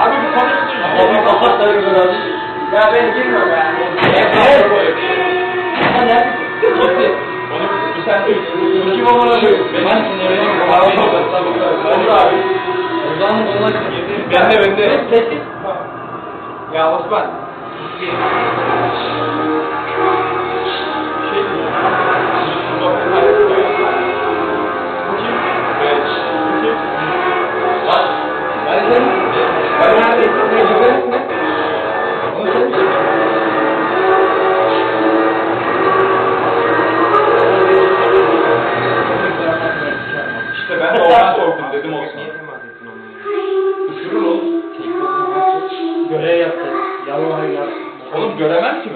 Abi bir konuşsun. Oğlum kapat da bir abi. Ya ben girmiyorum yani. Evet. Ama ne? Gitti. Onu bir sen dur. Kim amına koyup? Ben Onur abi. O zaman ona Ben de ben de. Ya Osman. Oğlum göremez ki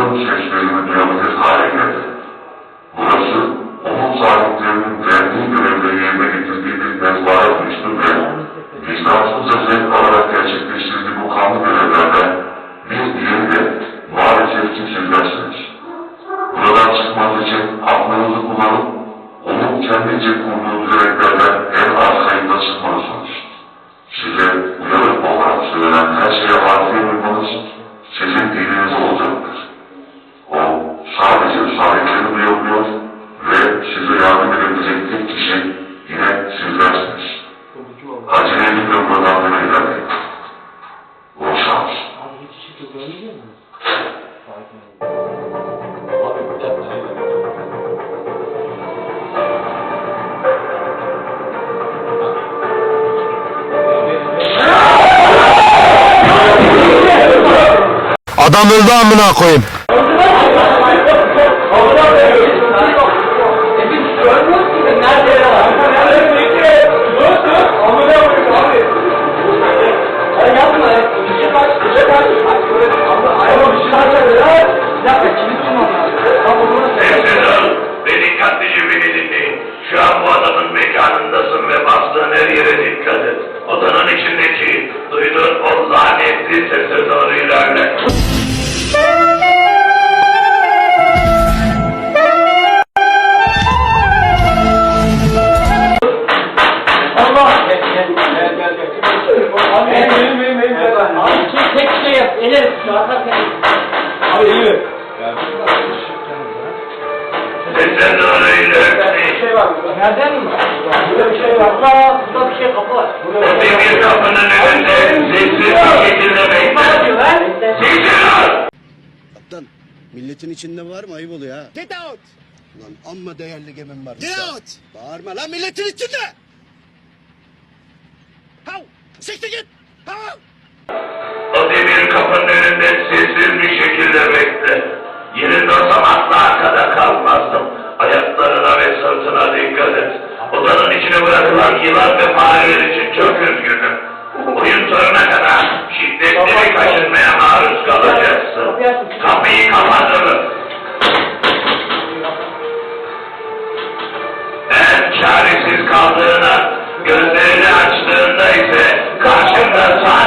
onların seslerini duyabilir. Burası onun sahiplerinin verdiği görevleri yerine getirdiği bir mezbara dönüştü ve vicdansızca zevk alarak gerçekleştirdiği bu kanlı görevlerden bir diğeri de maalesef ki sizlersiniz. Buradan çıkmanız için aklınızı kullanıp onun kendince kurduğu düzeneklerden en arkayında çıkmalısınız. Size uyanık olarak söylenen her şeye harfiye Adam öldü amına koyayım. Şu an bu adamın mekanındasın ve bastığın her yere dikkat et. Odanın içindeki duyduğun o lanetli sese doğru ilerle. Sese doğru ilerle. Bir şey var burada. Nereden mi? Burada bir şey var. Burada, burada bir şey kapı var. O demir kapının önünde sessiz bir şekilde bekle. Sessiz ol! Kaptan, milletin içinde var mı? Ayıp oluyor ha. Get out! Lan amma değerli gemim var. Get out! Bağırma lan milletin içinde! Hav! Siktir git! Hav! O demir kapının önünde sessiz bir şekilde bekle. Yerinde olsam asla arkada kalmazdım. Ayaklarına ve sırtına dikkat et. Odanın içine bırakılan yılan ve fareler için çok üzgünüm. Oyun sonuna kadar şiddetli bir kaşınmaya maruz kalacaksın. Kapıyı kapatırım. En çaresiz kaldığına, gözlerini açtığında ise karşında sadece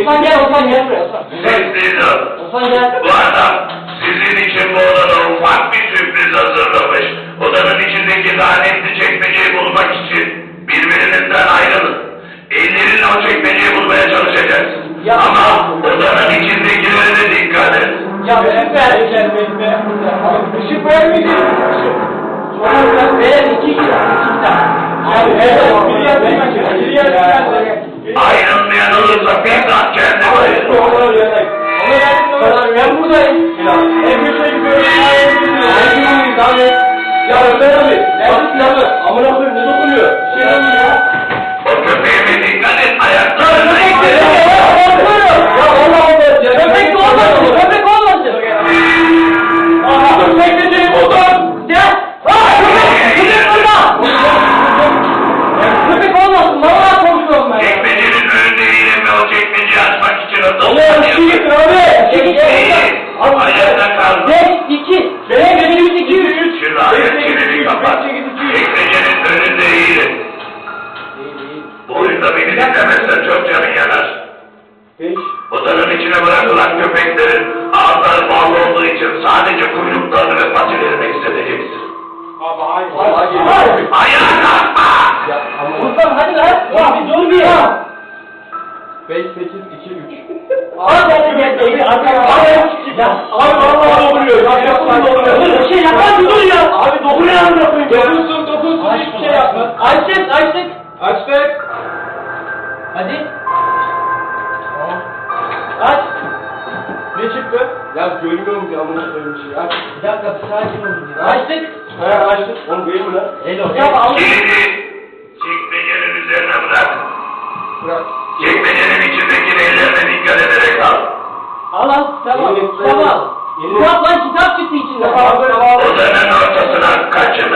Osman, gel, Osman gel buraya. Osman. Sessiz ol. Osman gel. Bu adam sizin için bu odada ufak bir sürpriz hazırlamış. Odanın içindeki için birbirinizden ayrılın. Ellerinle o çekmeceyi bulmaya çalışacaksın. Ya. Ama odanın içindekilere de dikkat et. Ya ışık ver. Işık ver mi diyor? Sonra ben ver iki. İki tane. Ayrılmayan olursa bizzat kendim ayrılırım. Ben buradayım. En şey böyle Oyunda beni dinlemezsen çok canın yanar. Beş. Odanın içine bırakılan köpeklerin ağızları bağlı olduğu için sadece kuyruklarını ve patilerini hissedeceksin. Hayır. Ayağa kalkma! Mustafa hadi lan. Ya bir dur bir ya. 5, 8, 2, 3. Abi gel gel gel. Abi Ya abi vallahi dokunuyor. Ya yapma dokunuyor. Bir şey yapar dur ya. Abi dokunuyor koyayım. Dokunsun dokunsun hiçbir şey yapma. Açtık açtık. Açtık. Hadi. Aç. Ne çıktı? Ya görmüyorum ya amına koyayım bir şey. Aç. Bir dakika bir sakin olun ya. Açtık. Ha açtık. Oğlum değil mi lan? Hello. Ya al. Çekmecenin üzerine bırak. Bırak. Çekmecenin içindeki ellerine dikkat ederek al. Al al. Tamam. Tamam. Kitap lan kitap çıktı içinden. Tamam tamam. Odanın ortasına kaçın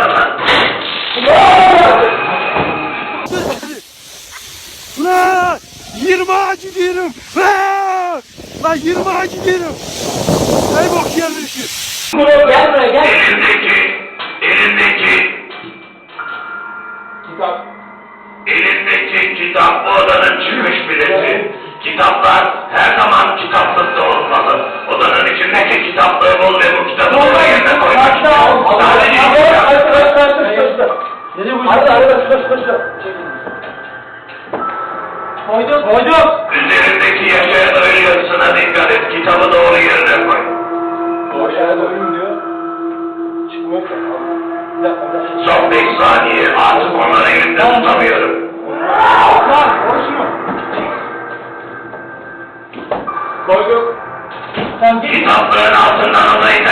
Lan 20 ağacı diyorum. Ey bok yerleşir. Gel buraya gel. Elindeki, elindeki, Kitap. elindeki kitap bu odanın çıkış bileti. Kitaplar her zaman kitaplıkta olmalı. Odanın içindeki kitaplığı bul ve bu kitabı doğru yerine için. Sadece kitap. Hadi hadi koş koş koş. Koyduk. Koydum. Üzerindeki saniye artık onları elimde tutamıyorum. Lan konuşma. Koyduk. Kitaplığın altından odayı